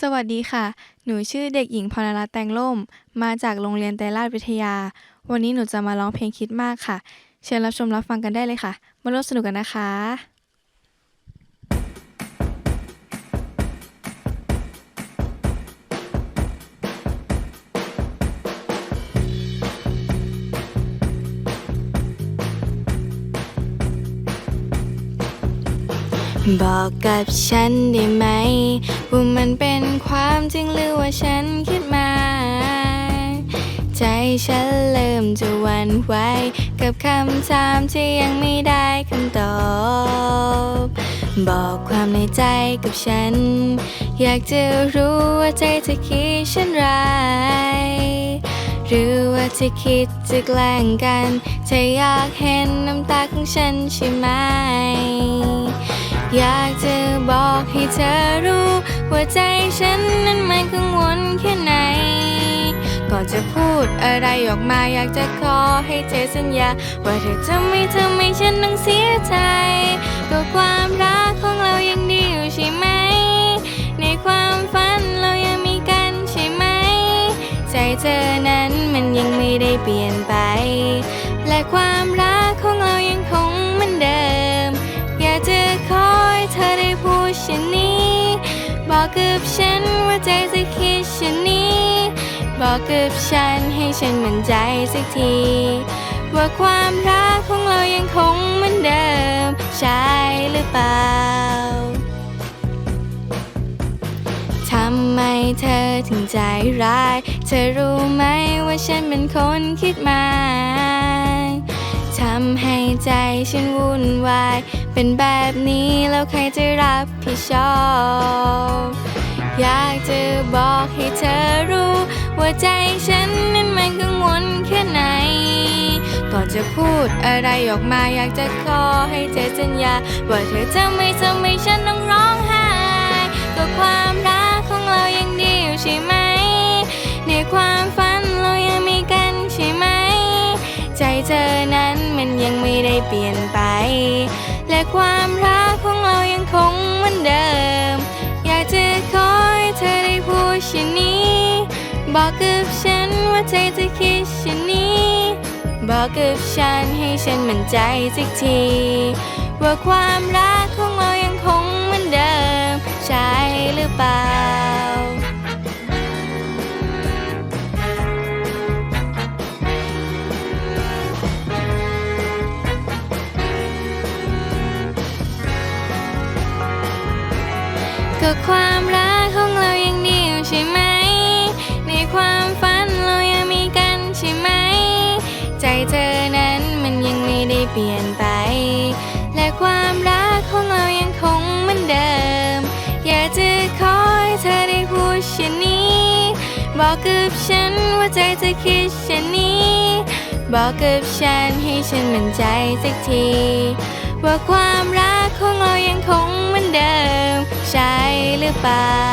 สวัสดีค่ะ หนูชื่อเด็กหญิงพรรัตน์แตงล่ม มาจากโรงเรียนไตรราชวิทยา วันนี้หนูจะมาร้องเพลงคิดมากค่ะ เชิญรับชมรับฟังกันได้เลยค่ะ มาร่วมสนุกกันนะคะ บอกกับฉันได้ไหม ว่ามันเป็นความจริงหรือว่าฉันคิดมา ใจฉันเริ่มจะหวั่นไหวกับคำถามที่ยังไม่ได้คำตอบ บอกความในใจกับฉัน อยากจะรู้ว่าใจเธอคิดเช่นไร หรือว่าเธอคิดจะแกล้งกันเธออยากเห็นน้ำตาของฉันใช่ไหม อยากจะบอกให้เธอรู้ ว่าใจฉันนั้นมันกังวลแค่ไหน ก่อนจะพูดอะไรออกมาอยากจะขอให้เธอสัญญา ว่าเธอจะไม่ทำให้ฉันต้องเสียใจก็ความรักของเรายังดีอยู่ใช่ไหม ในความฝันเรายังมีกันใช่ไหม ใจเธอนั้นมันยังไม่ได้เปลี่ยนไป และความรัก เช่นนี้ บอกกับฉันว่าใจจะคิดเช่นนี้ บอกกับฉันให้ฉันมั่นใจสักที ว่าความรักของเรายังคงเหมือนเดิม ใช่หรือเปล่า ทำไมเธอถึงใจร้าย เธอรู้ไหมว่าฉันเป็นคนคิดมาก ทำให้ใจฉันวุ่นวาย เป็นแบบนี้แล้วใครจะรับผิดชอบ อยากจะบอกให้เธอรู้ ว่าใจฉันนั้นมันกังวลแค่ไหน ก่อนจะพูดอะไรออกมาอยากจะขอให้เธอสัญญา ว่าเธอจะไม่ทำให้ฉันต้องร้องไห้ก็ความรัก เปลี่ยนไป และความรักของเรายังคงเหมือนเดิม อยากจะขอให้เธอได้พูดเช่นนี้ บอกกับฉันว่าใจจะคิดเช่นนี้ บอกกับฉันให้ฉันมั่นใจสักที ว่าความรักของเรายังคงเหมือนเดิม ใช่หรือเปล่า ก็ความรักของเรายังเดียู่ใช่ไหม ในความฝันเรายังมีกันใช่ไหม ใจเธอนั้นมันยังไม่ได้เปลี่ยนไป และความรักของเรายังคงเหมือนเดิม อยากจะขอให้เธอได้พูดเช่นนี้ บอกกับฉันว่าใจจะคิดเช่นนี้ บอกกับฉันให้ฉันมั่นใจสักทีว่าความรักของเรายังคงเหมือนเดิมใช่ หรือเปล่า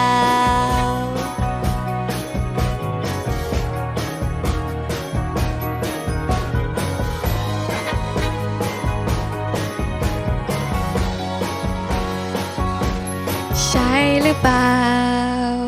ใช่หรือเปล่า